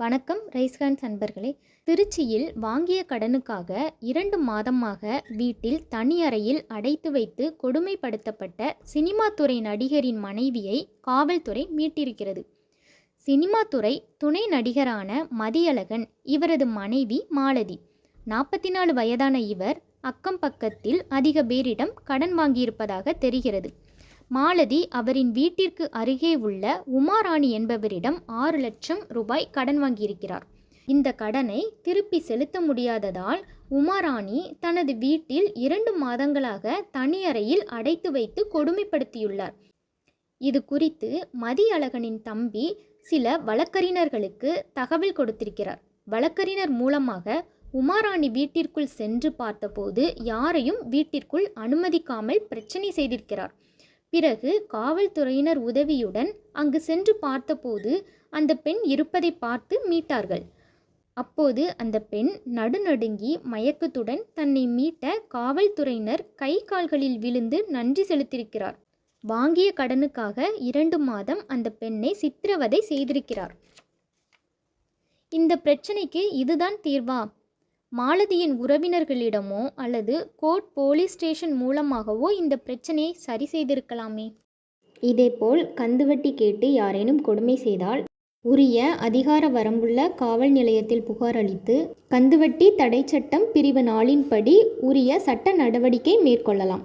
வணக்கம் ரைஸ்கான்ஸ் அன்பர்களே. திருச்சியில் வாங்கிய கடனுக்காக இரண்டு மாதமாக வீட்டில் தனி அறையில் அடைத்து வைத்து கொடுமைப்படுத்தப்பட்ட சினிமா துறை நடிகரின் மனைவியை காவல்துறை மீட்டிருக்கிறது. சினிமா துறை துணை நடிகரான மதியழகன் இவரது மனைவி மாலதி. நாற்பத்தி நாலு வயதான இவர் அக்கம் பக்கத்தில் அதிக பேரிடம் கடன் வாங்கியிருப்பதாக தெரிகிறது. மாலதி அவரின் வீட்டிற்கு அருகே உள்ள உமாராணி என்பவரிடம் ஆறு லட்சம் ரூபாய் கடன் வாங்கியிருக்கிறார். இந்த கடனை திருப்பி செலுத்த முடியாததால் உமாராணி தனது வீட்டில் இரண்டு மாதங்களாக தனி அறையில் அடைத்து வைத்து கொடுமைப்படுத்தியுள்ளார். இது குறித்து மதியழகனின் தம்பி சில வழக்கறிஞர்களுக்கு தகவல் கொடுத்திருக்கிறார். வழக்கறிஞர் மூலமாக உமாராணி வீட்டிற்குள் சென்று பார்த்தபோது யாரையும் வீட்டிற்குள் அனுமதிக்காமல் பிரச்சனை செய்திருக்கிறார். பிறகு காவல்துறையினர் உதவியுடன் அங்கு சென்று பார்த்தபோது அந்த பெண் இருப்பதை பார்த்து மீட்டார்கள். அப்போது அந்த பெண் நடுநடுங்கி மயக்கத்துடன் தன்னை மீட்ட காவல்துறையினர் கை கால்களில் விழுந்து நன்றி செலுத்தியிருக்கிறார். வாங்கிய கடனுக்காக இரண்டு மாதம் அந்த பெண்ணை சித்திரவதை செய்திருக்கிறார். இந்த பிரச்சனைக்கு இதுதான் தீர்வா? மாலதியின் உறவினர்களிடமோ அல்லது கோர்ட் போலீஸ் ஸ்டேஷன் மூலமாகவோ இந்த பிரச்சனையை சரி செய்திருக்கலாமே. இதேபோல் கந்துவட்டி கேட்டு யாரேனும் கொடுமை செய்தால் உரிய அதிகார வரம்புள்ள காவல் நிலையத்தில் புகார் அளித்து கந்துவட்டி தடை சட்டம் பிரிவு நாளின்படி உரிய சட்ட நடவடிக்கை மேற்கொள்ளலாம்.